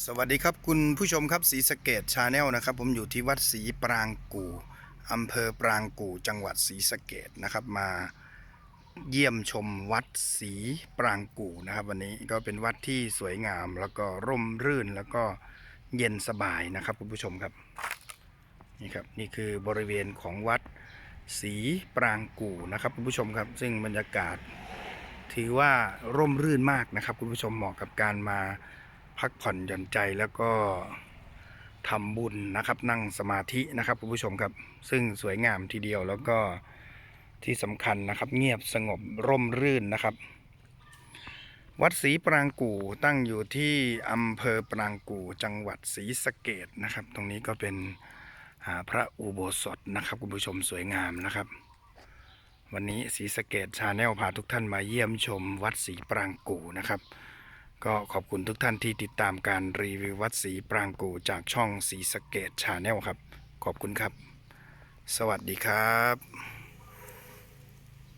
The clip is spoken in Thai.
สวัสดีครับคุณผู้ชมครับสีสะเกตชาแนลนะครับ ผมอยู่ที่วัดศรีปรางกู่อำเภอปรางกู่จังหวัดศรีสะเกตนะครับมาเยี่ยมชมวัดศรีปรางกู่นะครับ วันนี้ก็เป็นวัดที่สวยงาม แล้วก็ร่มรื่นแล้วก็เย็นสบายนะครับคุณผู้ชมครับนี่ครับนี่คือบริเวณของวัดศรีปรางกู่นะครับคุณผู้ชมครับ ซึ่งบรรยากาศถือว่าร่มรื่นมากนะครับคุณผู้ชมเหมาะกับการมา พักผ่อนหย่อนใจแล้วก็ทำบุญนะครับ นั่งสมาธินะครับคุณผู้ชมครับ ซึ่งสวยงามทีเดียวแล้วก็ที่สำคัญนะครับ เงียบสงบร่มรื่นนะครับ วัดศรีปรางกู่ตั้งอยู่ที่อำเภอปรางกู่จังหวัดศรีสะเกดนะครับ ตรงนี้ก็เป็นพระอุโบสถนะครับคุณผู้ชมสวยงามนะครับ วันนี้ศรีสะเกดชาแนลพาทุกท่านมาเยี่ยมชมวัดศรีปรางกู่นะครับ ก็ขอบคุณทุกท่านที่ติดตามการรีวิววัดศรีปรางกูจากช่องศรีสะเกดชาแนลครับ ขอบคุณครับ สวัสดีครับ